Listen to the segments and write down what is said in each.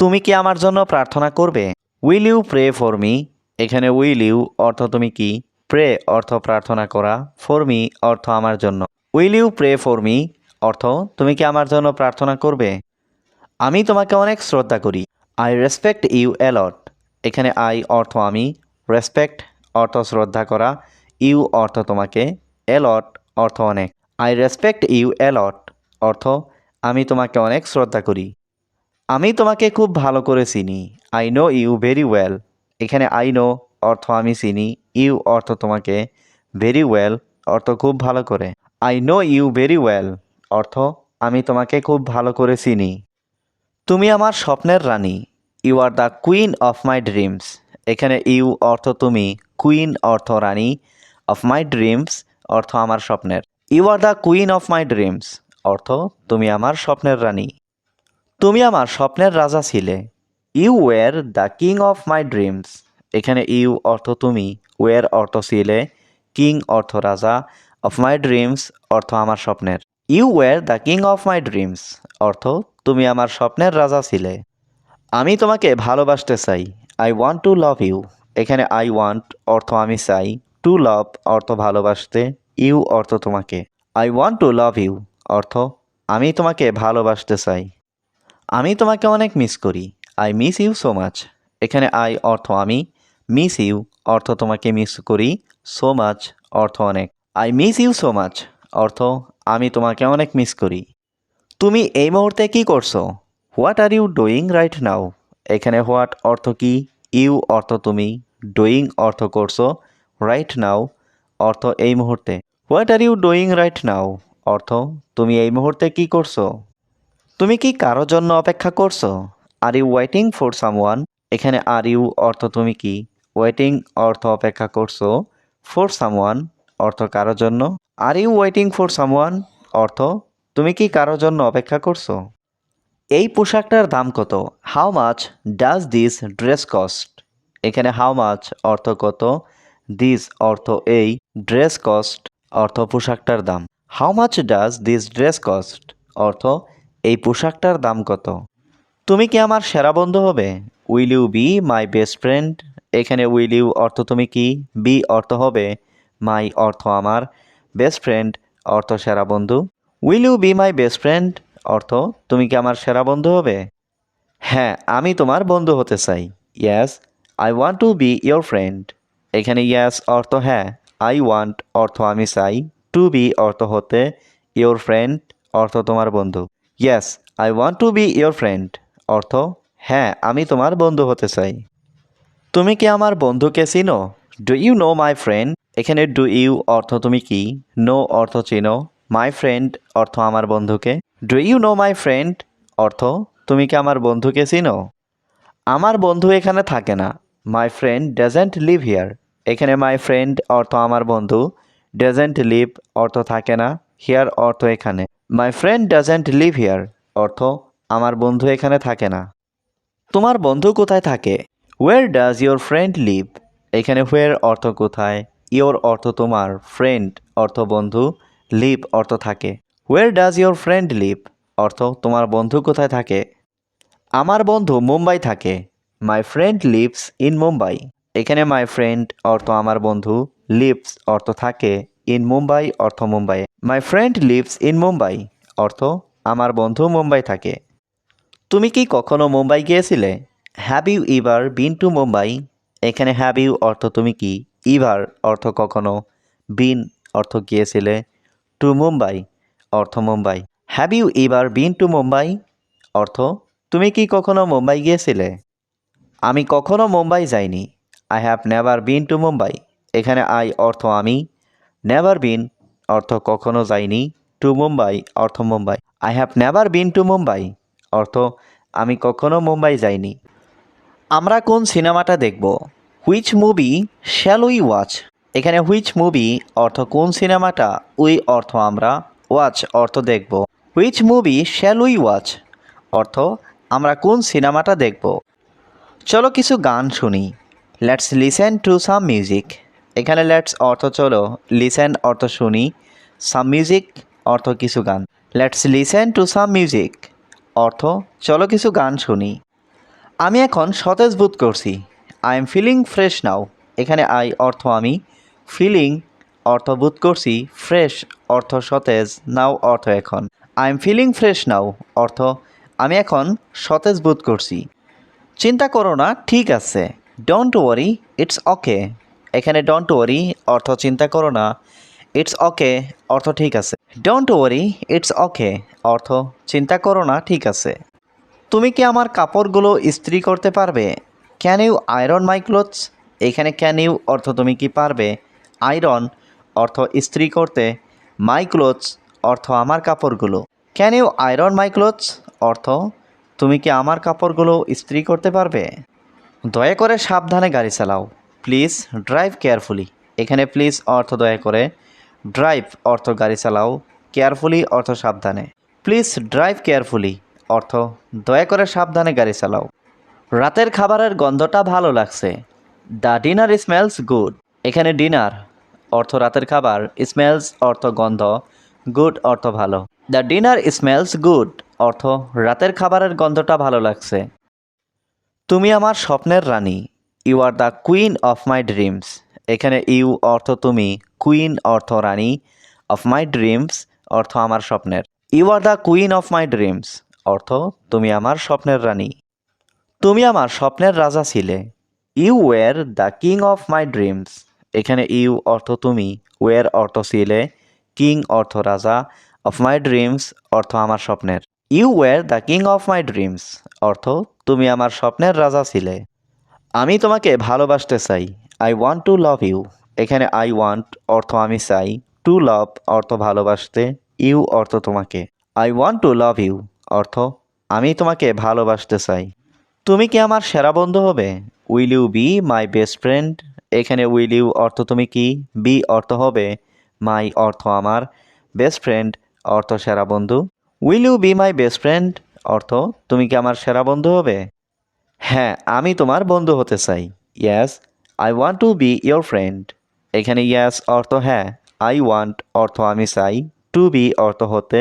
তুমি কি আমার জন্য প্রার্থনা করবে? Will you pray for me এখানে উইল ইউ অর্থ তুমি কি? প্রে অর্থ প্রার্থনা করা। ফর মি অর্থ আমার জন্য। Will you pray for me অর্থ তুমি কি আমার জন্য প্রার্থনা করবে? আমি তোমাকে অনেক শ্রদ্ধা করি। I respect you a lot এখানে আই অর্থ আমি। রেসপেক্ট অর্থ শ্রদ্ধা করা। ইউ অর্থ তোমাকে অ্যালট অর্থ অনেক। আই রেসপেক্ট ইউ অ্যালট অর্থ আমি তোমাকে অনেক শ্রদ্ধা করি। আমি তোমাকে খুব ভালো করে চিনি। I know you very well এখানে আই নো অর্থ আমি চিনি ইউ অর্থ তোমাকে ভেরি ওয়েল অর্থ খুব ভালো করে। I know you very well অর্থ আমি তোমাকে খুব ভালো করে চিনি। তুমি আমার স্বপ্নের রানী। You are the queen of my dreams এখানে ইউ অর্থ তুমি কুইন অর্থ রানী অফ মাই ড্রিমস অর্থ আমার স্বপ্নের। You are the queen of my dreams অর্থ তুমি আমার স্বপ্নের রানী। তুমি আমার স্বপ্নের রাজা ছিলে। You were the king of my dreams এখানে ইউ অর্থ তুমি ওয়ার অর্থ ছিলে কিং অর্থ রাজা অফ মাই ড্রিমস অর্থ আমার স্বপ্নের। You were the king of my dreams অর্থ তুমি আমার স্বপ্নের রাজা ছিলে। আমি তোমাকে ভালোবাসতে চাই I want to love you এখানে আই ওয়ান্ট অর্থ আমি চাই টু লাভ অর্থ ভালোবাসতে ইউ অর্থ তোমাকে। I want to love you অর্থ আমি তোমাকে ভালোবাসতে চাই। আমি তোমাকে অনেক মিস করি। I miss you so much এখানে আই অর্থ আমি। মিস ইউ অর্থ তোমাকে মিস করি সো মাচ অর্থ অনেক। I miss you so much অর্থ আমি তোমাকে অনেক মিস করি। তুমি এই মুহূর্তে কি করছ? What are you doing right now এখানে হোয়াট অর্থ কি? ইউ অর্থ তুমি। ডুইং অর্থ করছ রাইট নাও অর্থ এই মুহূর্তে। What are you doing right now অর্থ তুমি এই মুহূর্তে কি করছ? তুমি কি কারোর জন্য অপেক্ষা করছ? Are you waiting for someone এখানে আর ইউ অর্থ তুমি কি? ওয়েটিং অর্থ অপেক্ষা করছ? ফর সামওয়ান অর্থ কারোর জন্য? Are you waiting for someone অর্থ তুমি কি কারোর জন্য অপেক্ষা করছ? এই পোশাকটার দাম কত? How much does this dress cost এখানে হাউ মাচ অর্থ কত? দিস অর্থ এই ড্রেস কস্ট অর্থ পোশাকটার দাম। How much does this dress cost অর্থ এই পোশাকটার দাম কত? তুমি কি আমার সেরা বন্ধু হবে? Will you be my best friend এখানে উইল ইউ অর্থ তুমি কি? বি অর্থ হবে মাই অর্থ আমার বেস্ট ফ্রেন্ড অর্থ সেরা বন্ধু। Will you be my best friend অর্থ, তুমি কি আমার সেরা বন্ধু হবে? হ্যাঁ আমি তোমার বন্ধু হতে চাই। Yes I want to be your friend এখানে ইয়াস অর্থ হ্যাঁ। আই ওয়ান্ট অর্থ আমি চাই। টু বি অর্থ হতে ইয়োর ফ্রেন্ড অর্থ তোমার বন্ধু। Yes I want to be your friend অর্থ হ্যাঁ আমি তোমার বন্ধু হতে চাই। তুমি কি আমার বন্ধুকে চিনো? Do you know my friend এখানে ডু ইউ অর্থ তুমি কি? নো অর্থ চিনো। মাই ফ্রেন্ড অর্থ আমার বন্ধুকে। Do you know my friend অর্থ, তুমি কি আমার বন্ধুকে চিনো? আমার বন্ধু এখানে থাকে না। My friend doesn't live here এখানে মাই ফ্রেন্ড অর্থ আমার বন্ধু। ডাজেন্ট লিভ অর্থ থাকে না। হিয়ার অর্থ এখানে। My friend doesn't live here অর্থ, আমার বন্ধু এখানে থাকে না। তোমার বন্ধু কোথায় থাকে? Where does your friend live এখানে হোয়ের অর্থ কোথায় ইয়োর অর্থ তোমার ফ্রেন্ড অর্থ বন্ধু লিভ অর্থ থাকে। Where does your friend live অর্থ, তোমার বন্ধু কোথায় থাকে? আমার বন্ধু মুম্বাই থাকে। My friend lives in Mumbai. এখানে মাই ফ্রেন্ড অর্থ, আমার বন্ধু লিভস অর্থ থাকে। ইন মুম্বাই অর্থ Mumbai. My friend lives in Mumbai অর্থ আমার বন্ধু মুম্বাই থাকে। তুমি কি কখনো মুম্বাই গিয়েছিলে? Have you ever been to Mumbai এখানে হ্যাভ ইউ অর্থ তুমি কি? ইভার অর্থ কখনো। বিন অর্থ গিয়েছিলে। টু মুম্বাই অর্থ Mumbai. Have you ever been to Mumbai অর্থ তুমি কি কখনো মুম্বাই গিয়েছিলে? আমি কখনো মুম্বাই যাইনি। I have never been to Mumbai এখানে আই অর্থ আমি। নেভার বিন অর্থ কখনো যাইনি টু মুম্বাই অর্থ Mumbai I have never been to Mumbai অর্থ আমি কখনো মুম্বাই যাইনি। আমরা কোন সিনেমাটা দেখব? Which movie shall we watch এখানে হুইচ মুভি অর্থ কোন সিনেমাটা উই অর্থ আমরা ওয়াচ অর্থ দেখব। Which movie shall we watch অর্থ আমরা কোন সিনেমাটা দেখব? চলো কিছু গান শুনি। Let's listen to some music এখানে লেটস অর্থ চলো লিসেন অর্থ শুনি সাম মিউজিক অর্থ কিছু গান। Let's listen to some music অর্থ চলো কিছু গান শুনি। আমি এখন সতেজ বোধ করছি। I am feeling fresh now এখানে আই অর্থ আমি। ফিলিং অর্থ বোধ করছি ফ্রেশ অর্থ সতেজ নাও অর্থ এখন। I am feeling fresh now অর্থ আমি এখন সতেজ বোধ করছি। চিন্তা করো না, ঠিক আছে। ডোন্ট ওয়ারি ইটস ওকে এখানে ডোন্ট ওয়ারি অর্থ চিন্তা করো না। ইটস ওকে অর্থ ঠিক আছে। ডোন্ট ওয়ারি ইটস ওকে অর্থ চিন্তা করো না, ঠিক আছে। তুমি কি আমার কাপড়গুলো ইস্ত্রি করতে পারবে? Can you iron my clothes এখানে ক্যান ইউ অর্থ তুমি কি পারবে? আয়রন অর্থ ইস্ত্রি করতে। মাই ক্লোথস অর্থ আমার কাপড়গুলো। Can you iron my clothes অর্থ তুমি কি আমার কাপড়গুলো ইস্ত্রি করতে পারবে? দয়া করে সাবধানে গাড়ি চালাও। Please drive carefully. এখানে প্লিজ অর্থ দয়া করে ড্রাইভ অর্থ গাড়ি চালাও, কেয়ারফুলি অর্থ সাবধানে। প্লিজ ড্রাইভ কেয়ারফুলি, অর্থ দয়া করে সাবধানে গাড়ি চালাও। রাতের খাবারের গন্ধটা ভালো লাগছে। The dinner smells good. এখানে ডিনার, অর্থ রাতের খাবার, স্মেলস, অর্থ গন্ধ, গুড, অর্থ ভালো। দ্য ডিনার স্মেলস গুড, অর্থ রাতের খাবারের গন্ধটা ভালো লাগছে। তুমি আমার স্বপ্নের রানী। You are the queen of my dreams এখানে ইউ অর্থ তুমি কুইন অর্থ রানী অফ মাই ড্রিমস অর্থ আমার স্বপ্নের। You are the queen of my dreams অর্থ তুমি আমার স্বপ্নের রানী। তুমি আমার স্বপ্নের রাজা ছিলে। You were the king of my dreams এখানে ইউ অর্থ তুমি ওয়ার অর্থ ছিলে কিং অর্থ রাজা অফ মাই ড্রিমস অর্থ আমার স্বপ্নের। You were the king of my dreams অর্থ তুমি আমার স্বপ্নের রাজা ছিলে। আমি তোমাকে ভালোবাসতে চাই। I want to love you এখানে আই ওয়ান্ট অর্থ আমি চাই। টু লাভ অর্থ ভালোবাসতে। ইউ অর্থ তোমাকে। I want to love you অর্থ আমি তোমাকে ভালোবাসতে চাই। তুমি কি আমার সেরা বন্ধু হবে? Will you be my best friend এখানে উইল ইউ অর্থ তুমি কি? বি অর্থ হবে মাই অর্থ আমার বেস্ট ফ্রেন্ড অর্থ সেরা বন্ধু। Will you be my best friend অর্থ তুমি কি আমার সেরা বন্ধু হবে? হ্যাঁ আমি তোমার বন্ধু হতে চাই। Yes I want to be your friend এখানে ইয়াস অর্থ হ্যাঁ আই ওয়ান্ট অর্থ আমি চাই। টু বি অর্থ হতে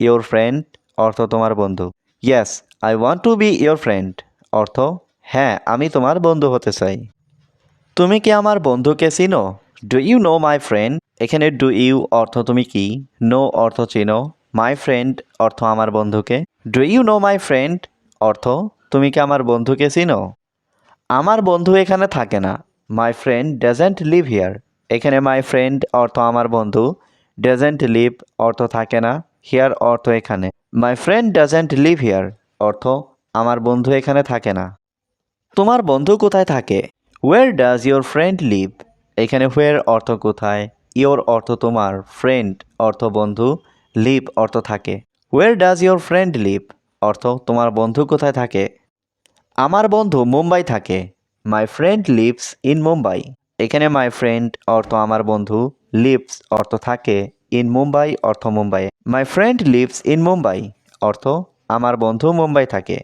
ইয়োর ফ্রেন্ড অর্থ তোমার বন্ধু। Yes I want to be your friend অর্থ হ্যাঁ আমি তোমার বন্ধু হতে চাই। তুমি কি আমার বন্ধুকে চিনো? Do you know my friend এখানে ডু ইউ অর্থ তুমি কি? নো অর্থ চিনো। মাই ফ্রেন্ড অর্থ আমার বন্ধুকে। Do you know my friend অর্থ তুমি কি আমার বন্ধুকে চিনো? আমার বন্ধু এখানে থাকে না। My friend doesn't live here এখানে মাই ফ্রেন্ড অর্থ আমার বন্ধু। ডাজেন্ট লিভ অর্থ থাকে না। হিয়ার অর্থ এখানে। My friend doesn't live here অর্থ আমার বন্ধু এখানে থাকে না। তোমার বন্ধু কোথায় থাকে? Where does your friend live এখানে হোয়ার অর্থ কোথায়? ইয়োর অর্থ তোমার। ফ্রেন্ড অর্থ বন্ধু। লিভ অর্থ থাকে। Where does your friend live অর্থ, তোমার বন্ধু কোথায় থাকে? আমার বন্ধু মুম্বাই থাকে। My friend lives in Mumbai এখানে মাই ফ্রেন্ড অর্থ, আমার বন্ধু লিভস অর্থ, থাকে ইন মুম্বাই অর্থ Mumbai my friend lives in Mumbai অর্থ, আমার বন্ধু মুম্বাই থাকে।